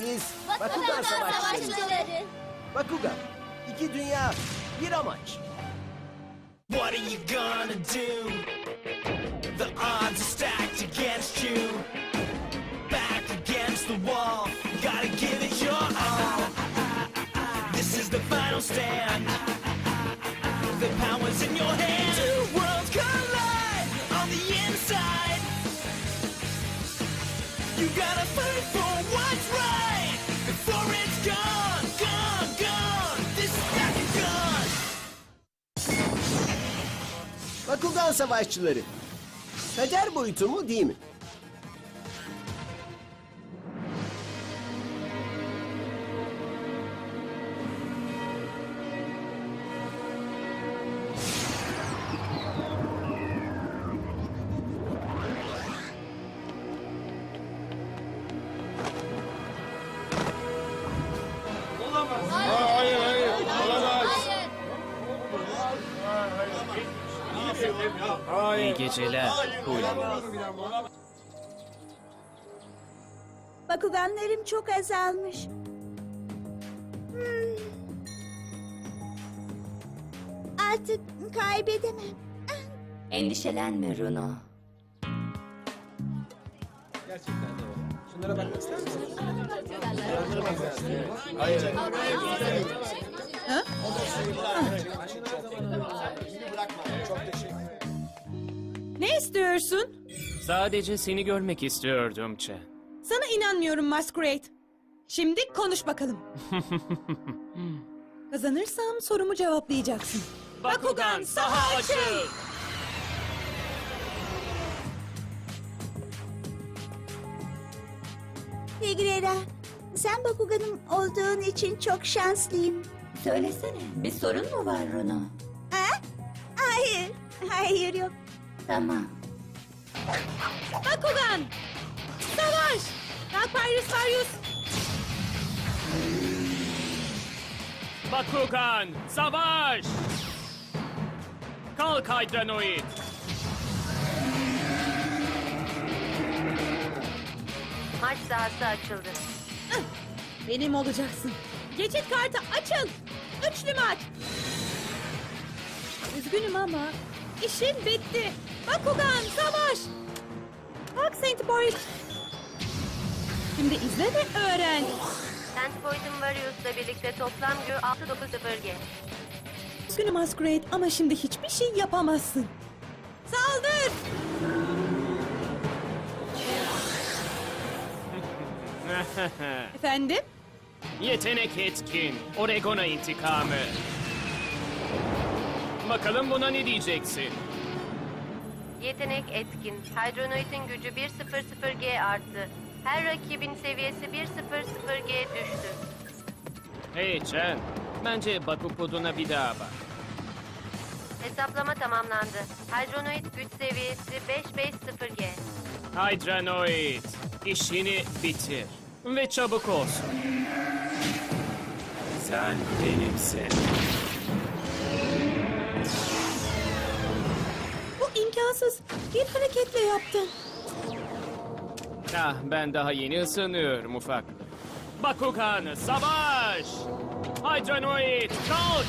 biz Bakugan Savaşçıları. Bakugan, iki dünya, bir amaç. What are you gonna do? Bakugan Savaşçıları. Kader boyutu mu değil mi? İyi geceler. Bakuganlarım çok azalmış. Hmm. Artık kaybedemem. Endişelenme Runo. Ne istiyorsun? Sadece seni görmek istiyordum Chen. Sana inanmıyorum Masquerade. Şimdi konuş bakalım. Kazanırsam sorumu cevaplayacaksın. Bakugan, saha açıl! Tigrera, sen Bakuganım olduğun için çok şanslıyım. Söylesene bir sorun mu var Runo? Ha? Hayır, hayır yok. Tamam. Bakugan! Savaş! Kalk Pyrus Varius! Bakugan, savaş! Kalk Hydranoid! Maç sahası açıldı. Benim olacaksın. Geçit kartı açın! Üçlü maç! Üzgünüm ama işim bitti. Bakugan savaş! Kalk Saint Boyd. Şimdi izle ve öğren. Sandpoint'in Varius'la birlikte toplam gücü 690G. Üzgünüm Masquerade ama şimdi hiçbir şey yapamazsın. Saldır! Efendim? Yetenek etkin, Oregona intikamı. Bakalım buna ne diyeceksin? Yetenek etkin. Hydronoid'in gücü 100G arttı. Her rakibin seviyesi 100G düştü. Hey Chen, bence Baku koduna bir daha bak. Hesaplama tamamlandı. Hydronoid güç seviyesi 550G. Hydranoid, işini bitir. Ve çabuk olsun. Sen benimsin. İmkansız. Bir hareketle yaptın. Ah, ben daha yeni ısınıyorum ufak. Bakugan, savaş! Hydranoid, kalk!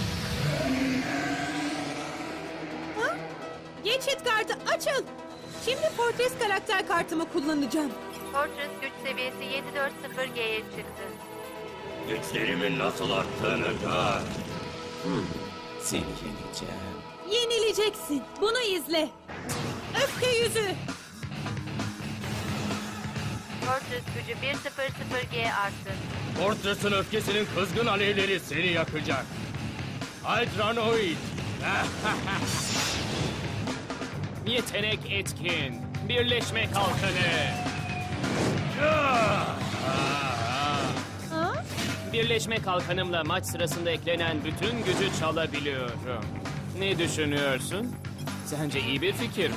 Ha? Geçit kartı açıl. Şimdi Fortress karakter kartımı kullanacağım. Fortress güç seviyesi 740G'ye çıktı. Güçlerimin nasıl arttığını gör. Seni yeneceğim. Yenileceksin. Bunu izle. Öfke yüzü. Fortress gücü 100G arttı. Fortress'ın öfkesinin kızgın alevleri seni yakacak. Hydranoid. Yetenek etkin, birleşme kalkanı. Ah! Birleşme kalkanımla maç sırasında eklenen bütün gücü çalabiliyorum. Ne düşünüyorsun? Sence iyi bir fikir mi?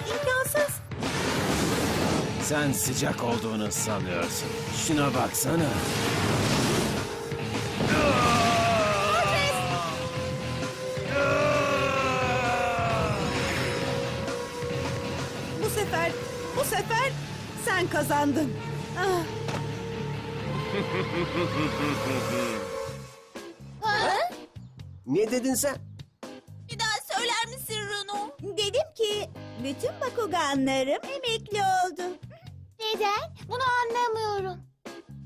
İmkansız. Sen sıcak olduğunu sanıyorsun. Şuna baksana. Bu sefer, bu sefer sen kazandın. Ah, Ne dedin sen? Bir daha söyler misin Runo? Dedim ki bütün Bakuganlarım emekli oldu. Neden? Bunu anlamıyorum.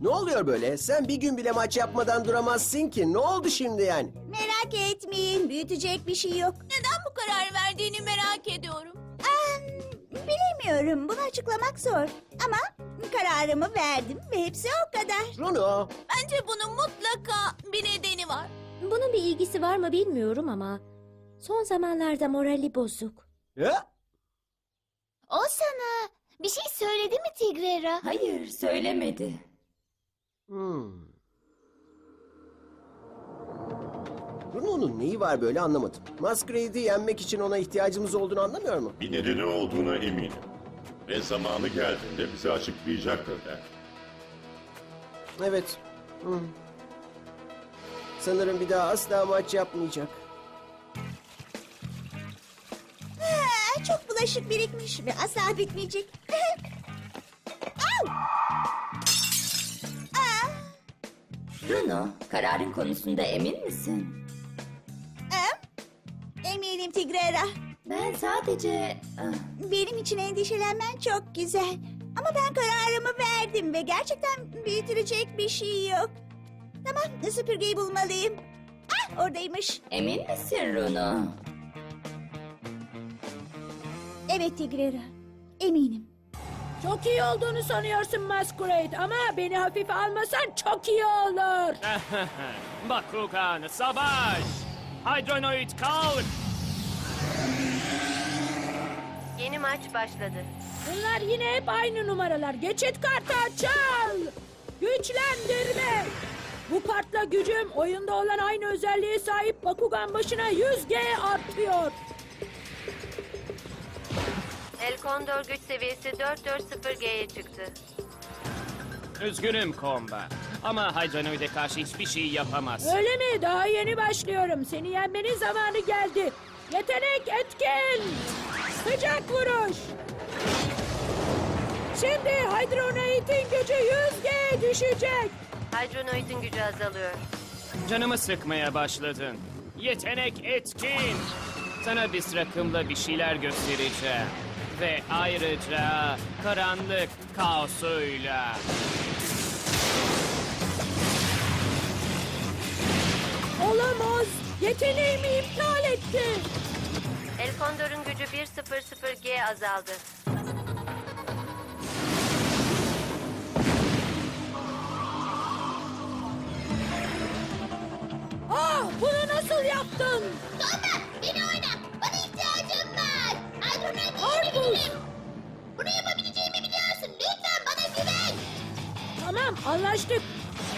Ne oluyor böyle? Sen bir gün bile maç yapmadan duramazsın ki. Ne oldu şimdi yani? Merak etmeyin, büyütecek bir şey yok. Neden bu karar verdiğini merak bilemiyorum, bunu açıklamak zor. Ama kararımı verdim ve hepsi o kadar. Bruno, Bence bunun mutlaka bir nedeni var. Bunun bir ilgisi var mı bilmiyorum ama son zamanlarda morali bozuk. ya? O sana bir şey söyledi mi Tigrera? Hayır, söylemedi. Hmm. Bruno'nun neyi var böyle anlamadım. Masquerade'i yenmek için ona ihtiyacımız olduğunu anlamıyor mu? Bir nedeni olduğuna eminim. Ve zamanı geldiğinde bize açıklayacaktır der. Evet. Hmm. Sanırım bir daha asla maç yapmayacak. çok bulaşık birikmiş ve asla bitmeyecek. Au! Aa, Bruno, kararın konusunda emin misin? em, Eminim Tigrera. Ben sadece... ah, Benim için endişelenmen çok güzel. Ama ben kararımı verdim ve gerçekten büyütülecek bir şey yok. Tamam, süpürgeyi bulmalıyım. Ah, oradaymış. emin misin Bruno? Evet Tigrera, eminim. çok iyi olduğunu sanıyorsun Masquerade ama beni hafife almasan çok iyi olur. Bakugan, savaş! Hydronoid kalk! Maç başladı. Bunlar yine hep aynı numaralar. Geçit kartı çal. Güçlendirme. Bu kartla gücüm oyunda olan aynı özelliğe sahip Bakugan başına 100G artıyor. El Condor güç seviyesi 440G'ye çıktı. Üzgünüm Komba. Ama Hydronoid'e karşı hiçbir şey yapamaz. Öyle mi? Daha yeni başlıyorum. Seni yenmenin zamanı geldi. Yetenek etkin. Sıcak vuruş. Şimdi Hydronate'in gücü 100G düşecek. Hydronoid'in gücü azalıyor. Canımı sıkmaya başladın. Yetenek etkin. Sana bir rakımla bir şeyler göstereceğim. Ve ayrıca karanlık kaosuyla. Olamaz. Yeteneğimi iptal etti. El Condor'un gücü 100G azaldı. Ah bunu nasıl yaptın? Toma, beni oyna. Bana ihtiyacım var. Hydronate'i Harpus. Bunu yapabileceğimi biliyorsun. Lütfen bana güven. Tamam anlaştık.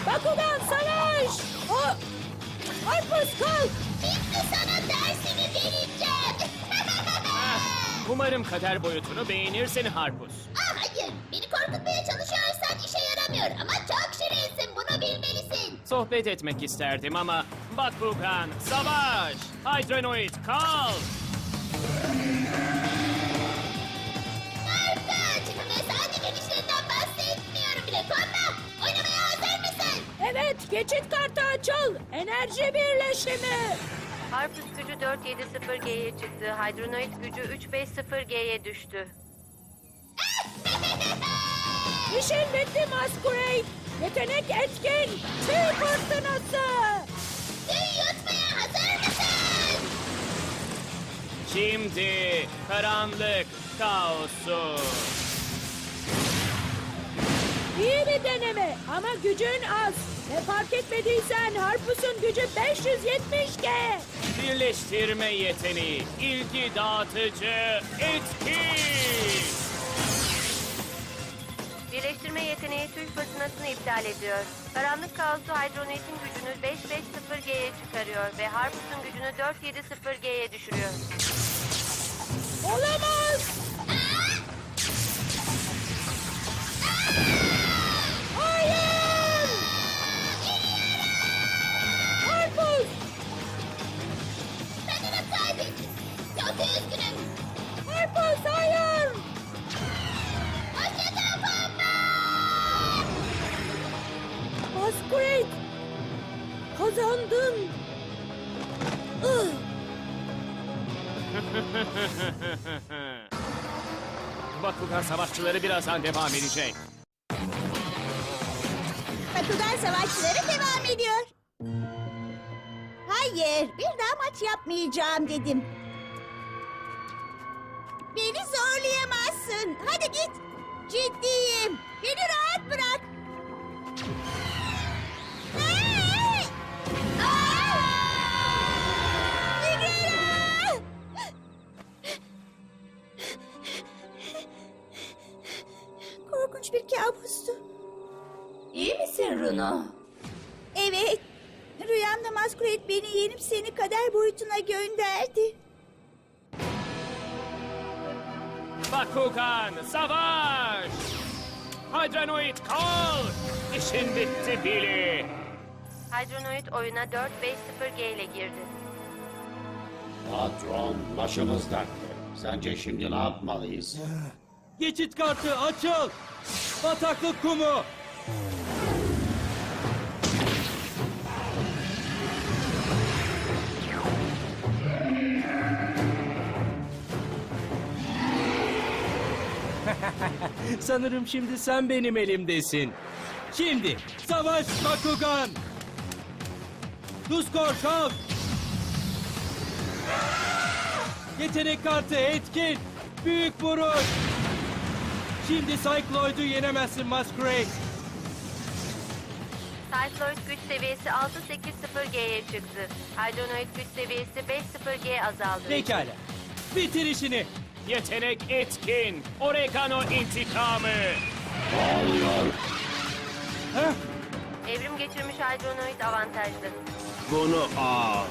Bakugan savaş. O... Harpus kalk. Şimdi sana vereceğim. Umarım kader boyutunu beğenirsin Harpus. ah hayır. Beni korkutmaya çalışıyorsan işe yaramıyor. Ama çok şirinsin. Bunu bilmelisin. Sohbet etmek isterdim ama Bakugan, savaş! Hydronoid, kal! Sadece dişlerinden bahsetmiyorum bile. Toma, oynamaya hazır mısın? Evet geçit kartı açıl. Enerji birleşimi. Harpus gücü 470G'ye çıktı. Hydronoid gücü 350G'ye düştü. İşin bitti Masquerade. Yetenek etkin. Tüy fırtınası. Tüy yutmaya hazır mısın? Şimdi karanlık kaosu. İyi bir deneme ama gücün az. Ve fark etmediysen Harpus'un gücü 570G. Birleştirme yeteneği, ilgi dağıtıcı, etkin. Birleştirme yeteneği tüy fırtınasını iptal ediyor. Karanlık kaosu Hydronoid'in gücünü 550G'ye çıkarıyor ve Harpus'un gücünü 470G'ye düşürüyor. Olamaz! Hayır! Harpus hayır! Hoşçakal Pampa. Masquerade! Kazandın! Ih! Bakugan savaşçıları birazdan devam edecek. Bakugan savaşçıları devam ediyor. Hayır, bir daha maç yapmayacağım dedim. Beni zorlayamazsın. Hadi git. Ciddiyim. Beni rahat bırak. Hey! Aa! Korkunç bir kabustu. İyi misin Runo? Evet. Rüyamda Masquerade beni yenip seni kader boyutuna gönderdi. Bakugan savaş! Hydranoid kal! İşin bitti Billy. Hydronoid oyuna 450G ile girdi. Patron başımız dertte. Sence şimdi ne yapmalıyız? Geçit kartı açıl. Bataklık kumu. Sanırım şimdi sen benim elimdesin. Şimdi savaş Bakugan. Duskor kalk. Yetenek kartı etkin. Büyük vuruş. Şimdi Cycloid'u yenemezsin Masquerade. Cycloid güç seviyesi 680G'ye çıktı. Hydronoid güç seviyesi 50G azaldı. Pekala. Bitir işini. Yetenek etkin. Oregano intikamı. Heh, Evrim geçirmiş Hydronoid avantajlı. Bunu al.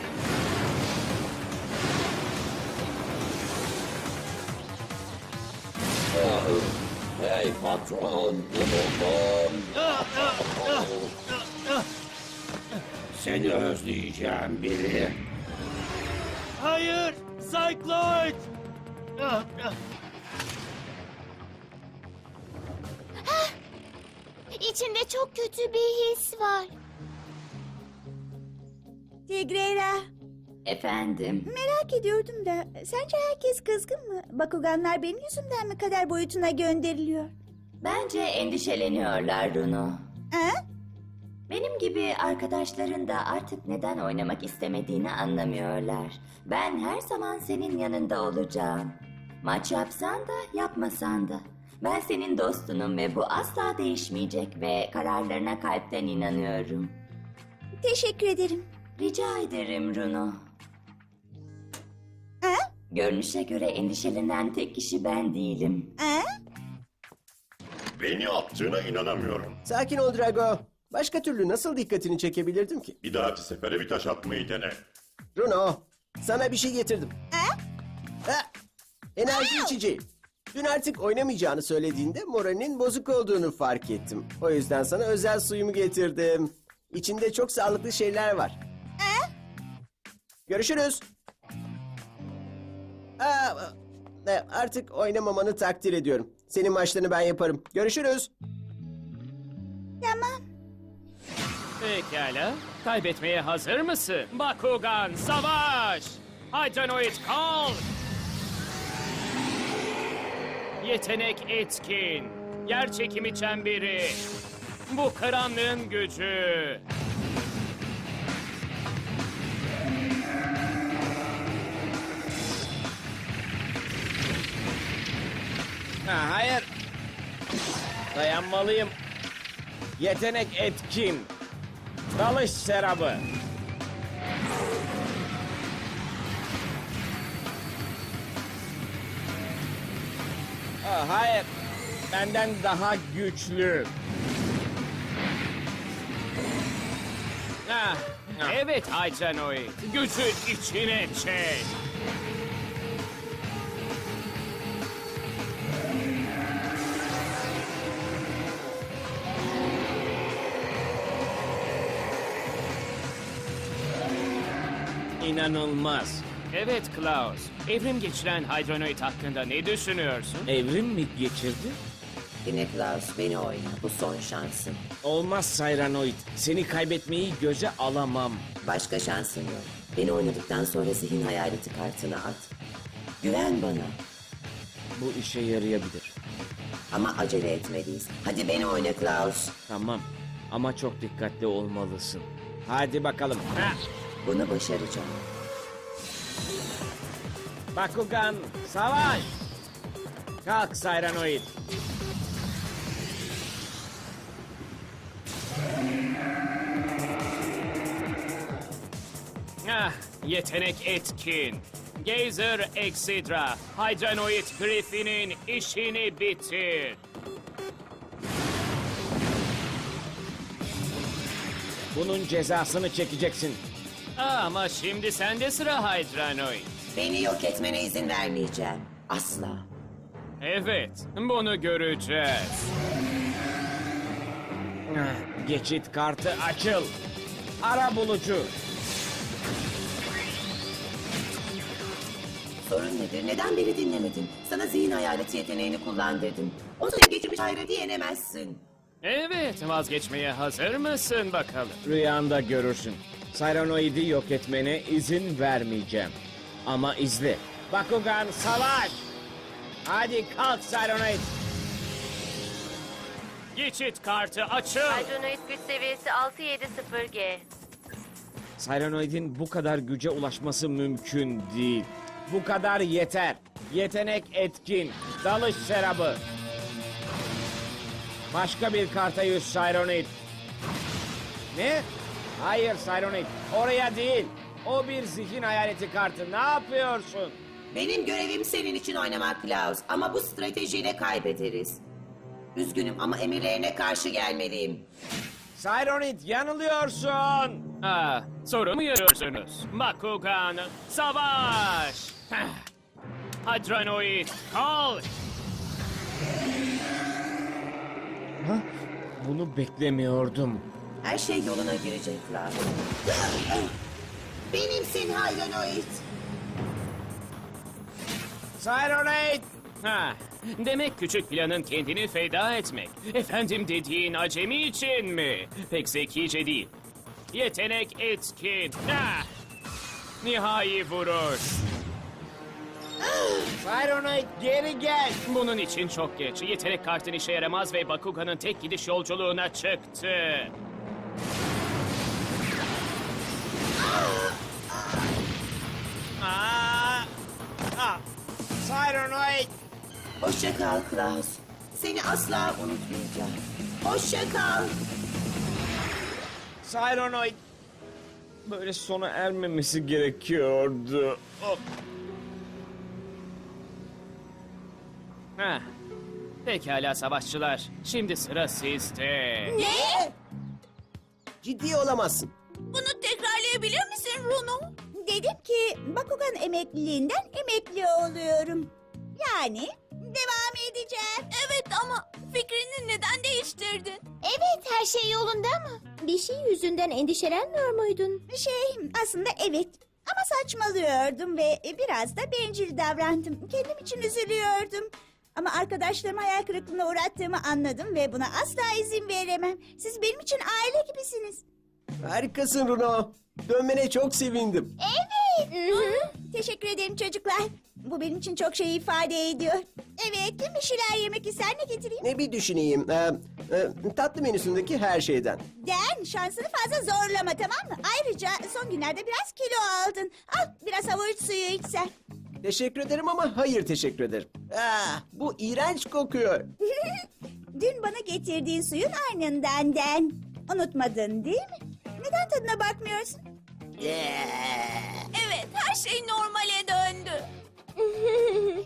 Hey patron, yoruldum. Seni özleyeceğim biri. Hayır. Cycloid. İçimde çok kötü bir his var. Tigrera, Efendim? merak ediyordum da sence herkes kızgın mı? Bakuganlar benim yüzümden mi kader boyutuna gönderiliyor? Bence endişeleniyorlar Runo. Ha? Benim gibi arkadaşların da artık neden oynamak istemediğini anlamıyorlar. Ben her zaman senin yanında olacağım. Maç yapsan da yapmasan da. Ben senin dostunum ve bu asla değişmeyecek ve kararlarına kalpten inanıyorum. Teşekkür ederim. Rica ederim Runo. Ha? Görünüşe göre endişelenen tek kişi ben değilim. Ha? Beni attığına inanamıyorum. Sakin ol Drago. Başka türlü nasıl dikkatini çekebilirdim ki? Bir dahaki sefere bir taş atmayı dene. Bruno, sana bir şey getirdim. Ha, enerji içeceği. Dün artık oynamayacağını söylediğinde moralinin bozuk olduğunu fark ettim. O yüzden sana özel suyumu getirdim. İçinde çok sağlıklı şeyler var. Görüşürüz. Aa, e, artık oynamamanı takdir ediyorum. Senin maçlarını ben yaparım. Görüşürüz. Tamam. Pekala. Kaybetmeye hazır mısın? Bakugan savaş! Hydranoid kal! Yetenek etkin. Yer çekimi çemberi. Bu karanlığın gücü. Ha, hayır. Dayanmalıyım. Yetenek etkin. Dalış serabı. Hayır. Benden daha güçlü. Ah, evet Hydranoid. Gücü içine çek. İnanılmaz. Evet Klaus. Evrim geçiren Hydranoid hakkında ne düşünüyorsun? Evrim mi geçirdi? Dinle Klaus beni oyna. Bu son şansın. Olmaz Cyranoid. Seni kaybetmeyi göze alamam. Başka şansın yok. Beni oynadıktan sonra zihin hayaleti kartını at. Güven bana. Bu işe yarayabilir. Ama acele etmeliyiz. Hadi beni oyna Klaus. Tamam. Ama çok dikkatli olmalısın. Hadi bakalım. Ha! Bunu başaracağım. Bakugan, savaş! Kalk Cyranoid. Ah, yetenek etkin. Gazer Exidra, Hydranoid Griffin'in işini bitir. Bunun cezasını çekeceksin. Ama şimdi sende sıra Hydranoid. Beni yok etmene izin vermeyeceğim. Asla. Evet, bunu göreceğiz. Geçit kartı açıl. Ara bulucu. Sorun nedir? Neden beni dinlemedin? Sana zihin hayaleti yeteneğini kullan dedim. O seni geçirmiş hayra diyenemezsin. Evet, vazgeçmeye hazır mısın bakalım? Rüyanda görürsün. Cyranoid'i yok etmene izin vermeyeceğim. Ama izle. Bakugan savaş! Hadi kalk Cyranoid. Geçit kartı açıl. Hydronoid güç seviyesi 670G. Cyranoid'in bu kadar güce ulaşması mümkün değil. Bu kadar yeter. Yetenek etkin. Dalış serabı. Başka bir karta yüz Cyranoid. Ne? Hayır Cyranoid. Oraya değil. O bir zihin hayaleti kartı. Ne yapıyorsun? Benim görevim senin için oynamak Klaus. Ama bu stratejiyle kaybederiz. Üzgünüm ama emirlerine karşı gelmeliyim. Cyranoid yanılıyorsun. Ah, soru mu yarıyorsunuz? Bakugan, savaş! Heh. Hydranoid, kalk! Bunu beklemiyordum. Her şey yoluna girecek Klaus. Benimsin Hydranoid. Cyranoid! Ha, demek küçük planın kendini feda etmek. Efendim dediğin acemi için mi? Pek zekice değil. Yetenek etkin. Ha! Nihai vuruş. Cyranoid geri gel. Bunun için çok geç. Yetenek kartın işe yaramaz ve Bakugan'ın tek gidiş yolculuğuna çıktı. Aa! Ah! Cyranoid! Hoşça kal Klaus. Seni asla unutmayacağım. Hoşça kal. Cyranoid! Böyle sona ermemesi gerekiyordu. Hop. Ha. Pekala savaşçılar. Şimdi sıra sizde. Ne? Ciddi olamazsın. Tekrarlayabilir misin Runo? Dedim ki Bakugan emekliliğinden emekli oluyorum. Yani devam edeceğim. Evet ama fikrini neden değiştirdin? Evet, her şey yolunda mı? Bir şey yüzünden endişelenmiyor muydun? Şey aslında evet ama saçmalıyordum ve biraz da bencil davrandım. Kendim için üzülüyordum. Ama arkadaşlarımı hayal kırıklığına uğrattığımı anladım ve buna asla izin veremem. Siz benim için aile gibisiniz. Harikasın Runo. Dönmene çok sevindim. Evet. Teşekkür ederim çocuklar. Bu benim için çok şey ifade ediyor. Evet, kim bir şeyler yemek ister ne getireyim? Ne bir düşüneyim. Ee, e, tatlı menüsündeki her şeyden. Den, şansını fazla zorlama tamam mı? Ayrıca son günlerde biraz kilo aldın. Al biraz havuç suyu iç sen. Teşekkür ederim ama hayır teşekkür ederim. Ah, bu iğrenç kokuyor. Dün bana getirdiğin suyun aynından Den. Unutmadın değil mi? Neden tadına bakmıyorsun? Evet, her şey normale döndü.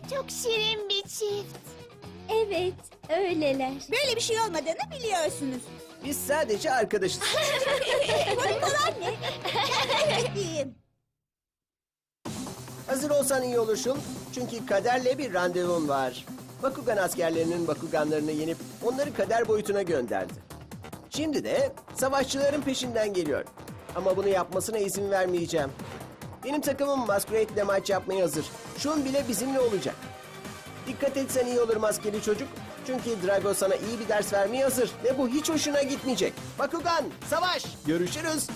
Çok şirin bir çift. Evet, öyleler. Böyle bir şey olmadığını biliyorsunuz. Biz sadece arkadaşız. Komik ne? Ben ciddiyim. Hazır olsan iyi olur Şun. Çünkü kaderle bir randevun var. Bakugan askerlerinin Bakuganlarını yenip onları kader boyutuna gönderdi. Şimdi de savaşçıların peşinden geliyor. Ama bunu yapmasına izin vermeyeceğim. Benim takımım Masquerade ile maç yapmaya hazır. Şun bile bizimle olacak. Dikkat etsen iyi olur maskeli çocuk. Çünkü Drago sana iyi bir ders vermeye hazır. Ve bu hiç hoşuna gitmeyecek. Bakugan, savaş! Görüşürüz.